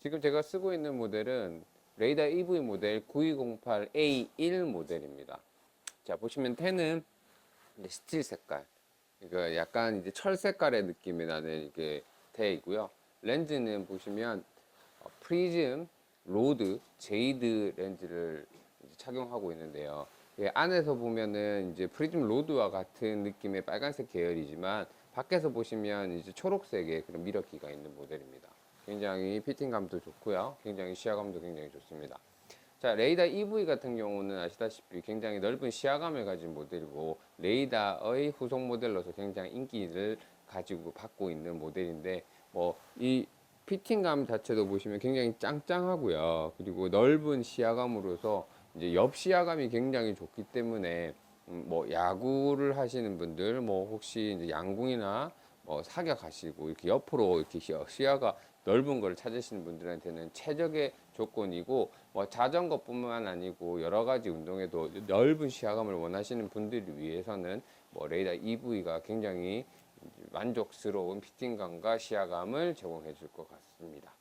지금 제가 쓰고 있는 모델은 레이더 EV 모델 9208A1 모델입니다. 자, 보시면 텐은 스틸 색깔. 이거 약간 이제 철 색깔의 느낌이 나는 이게 테이고요. 렌즈는 보시면 어, 프리즘, 로드, 제이드 렌즈를 착용하고 있는데요. 예, 안에서 보면은 이제 프리즘 로드와 같은 느낌의 빨간색 계열이지만 밖에서 보시면 이제 초록색의 그런 미러키가 있는 모델입니다. 굉장히 피팅감도 좋고요. 굉장히 시야감도 굉장히 좋습니다. 자, 레이더 EV 같은 경우는 아시다시피 굉장히 넓은 시야감을 가진 모델이고 레이더의 후속 모델로서 굉장히 인기를 가지고 받고 있는 모델인데 뭐 이 피팅감 자체도 보시면 굉장히 짱짱하고요. 그리고 넓은 시야감으로서 이제 옆 시야감이 굉장히 좋기 때문에 음, 뭐 야구를 하시는 분들 뭐 혹시 이제 양궁이나 뭐 사격하시고 이렇게 옆으로 이렇게 시야- 시야가 넓은 걸 찾으시는 분들한테는 최적의 조건이고 뭐 자전거뿐만 아니고 여러 가지 운동에도 넓은 시야감을 원하시는 분들을 위해서는 뭐 레이더 EV가 굉장히 만족스러운 피팅감과 시야감을 제공해 줄 것 같습니다.